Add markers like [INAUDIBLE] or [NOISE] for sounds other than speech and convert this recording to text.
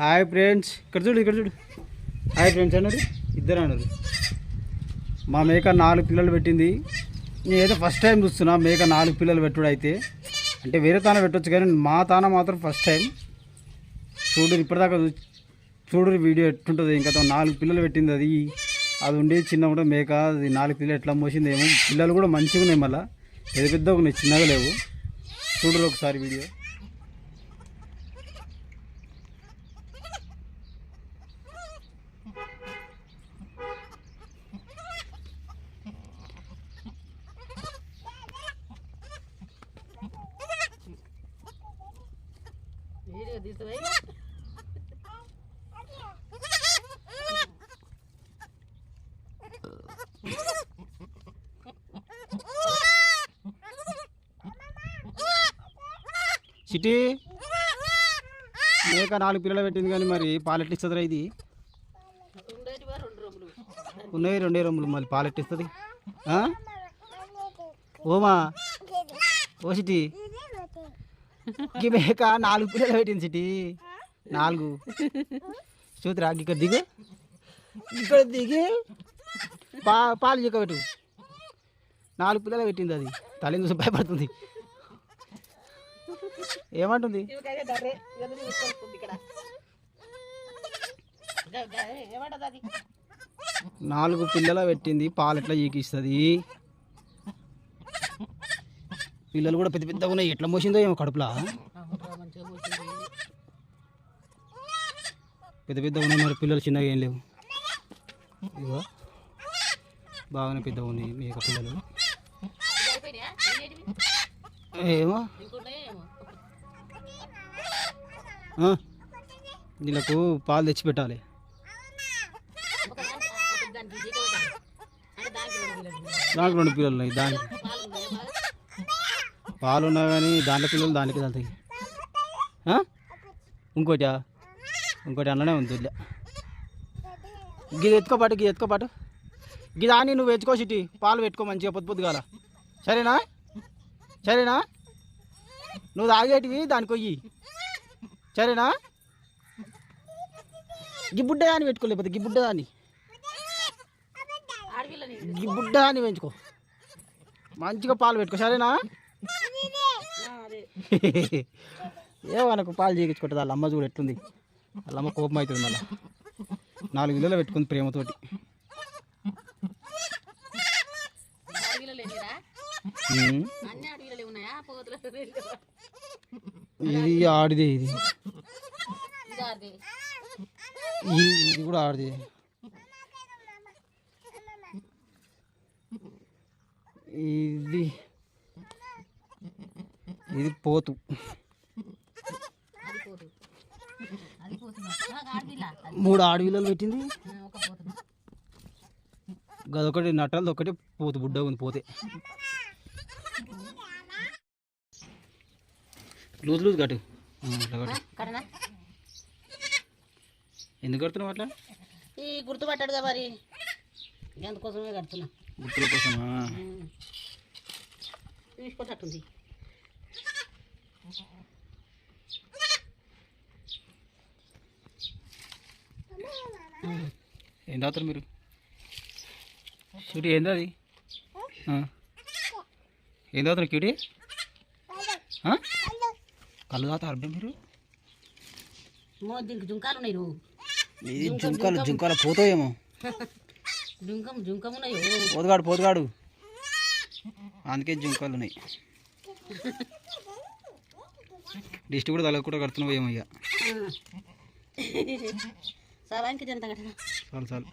Hi friends. ఇక్కడ చూడు ఇక్కడ చూడు. హాయ్ ఫ్రెండ్స్ అన్నారు ఇద్దరు అన్నారు మా మేక నాలుగు పిల్లలు పెట్టింది. నేనైతే ఫస్ట్ టైం చూస్తున్నా మేక నాలుగు పిల్లలు పెట్టుడు అయితే అంటే వేరే తాన పెట్టొచ్చు కానీ మా తాన మాత్రం ఫస్ట్ టైం చూడు ఇప్పటిదాకా చూడు వీడియో ఎట్టుంటుంది. ఇంకా నాలుగు పిల్లలు పెట్టింది అది. అది ఉండేది చిన్న కూడా మేక అది నాలుగు పిల్లలు ఎట్లా మోసింది ఏమో పిల్లలు కూడా మంచిగా ఉన్నాయి మళ్ళీ. పెద్ద పెద్దగా ఉన్నాయి చిన్నగా లేవు. చూడరు ఒకసారి వీడియో. సిటీ మేక నాలుగు పిల్లలు పెట్టింది కానీ మరి పాలెట్ ఇస్తుందిరా ఇది. ఉన్నాయి రెండే రొమ్ములు మళ్ళీ పాలెట్ ఇస్తుంది. ఆ? ఓమా ఓ సిటీ ఈ మేక నాలుగు పిల్లలు పెట్టింది సిటీ. నాలుగు. చూతురా ఇక్కడ దిగు. ఇక్కడ దిగి పా పాలు చిక్కబెట్టు నాలుగు పిల్లలు పెట్టింది అది. తల్లిని చూసి భయపడుతుంది. ఏమంటుంది? నాలుగు పిల్లలు పెట్టింది పాలు ఎట్లా చీకిస్తుంది పిల్లలు కూడా పెద్ద పెద్దగా ఉన్నాయి. ఎట్లా మోసిందో ఏమో కడుపులా? పెద్ద పెద్దగా ఉన్నాయి మరి పిల్లలు చిన్నగా ఏం లేవు. ఇగో బాగానే పెద్దగా ఉన్నాయి మేక పిల్లలు. ఇది అయిపోయినాయా ఎన్నిటివి? ఏమో వీళ్ళకు పాలు తెచ్చి పెట్టాలి. దానికి రెండు పిల్లలు ఉన్నాయి దానికి? పాలు ఉన్నా కానీ దాంట్లో పిల్లలు దానికి వెళ్తాయి ఇంకోటి ఇంకోటా ఇంకోటి అన్ననే ఉంది ఇట్లా గిది ఎత్తుకోపాటు గిది ఎత్తుకోపాటు గిది అని నువ్వు ఎత్తుకో సిటీ. పాలు పెట్టుకో మంచిగా పొద్దు పొద్దుగాల సరేనా? సరేనా? నువ్వు తాగేటివి దానికి కొయ్యి సరేనా? గిబ్బుడ్డ దాన్ని పెట్టుకోలేకపోతే గి దాన్ని. ఆడపిల్లని దాన్ని పెంచుకో. మంచిగా పాలు పెట్టుకో. సరేనా? ఏ వాళ్ళకు పాలు చేయించుకుంటుంది. వాళ్ళ అమ్మ చూడు ఎట్లుంది. వాళ్ళ అమ్మ కోపం అవుతుంది మళ్ళీ. నాలుగు ఇళ్ళలో పెట్టుకుంది ప్రేమతోటి. ఇది ఆడిదే ఇది. ఇది ఇది ఇది కూడా ఆడిదే. ఇది ఇది పోతు. మూడు ఆడవిల్లలు పెట్టింది. గదొకటి నటాలది ఒకటి పోతు బుడ్డ ఉంది పోతే. లూజ్ లూజ్ కట్టు. ఎందుకు కడుతున్నావు అట్లా? ఈ గుర్తుపట్టాడుగా మరి. అందుకోసమే కడుతున్నా. గుర్తుల కోసమా? తీసుకొచ్చట్టుంది ఏం తాగుతారు మీరు? క్యూటీ ఏంది అది. ఏం తాగుతారు క్యూటీ? కళ్ళు తాగుతారు అర్థం మీరు? జుంకాలు ఉన్నాయి ఇది జుంకాలు జుంకాలు పోతాయేమో. జుంకం జుంకం ఉన్నాయి పోతుగాడు పోతుగాడు. అందుకే జుంకాలు ఉన్నాయి. [LAUGHS] దిష్టి కూడా తలకు కూడా కడుతున్నావు ఏమో ఇక. సవానికి జంత కట్టిన? చాలు చాలు.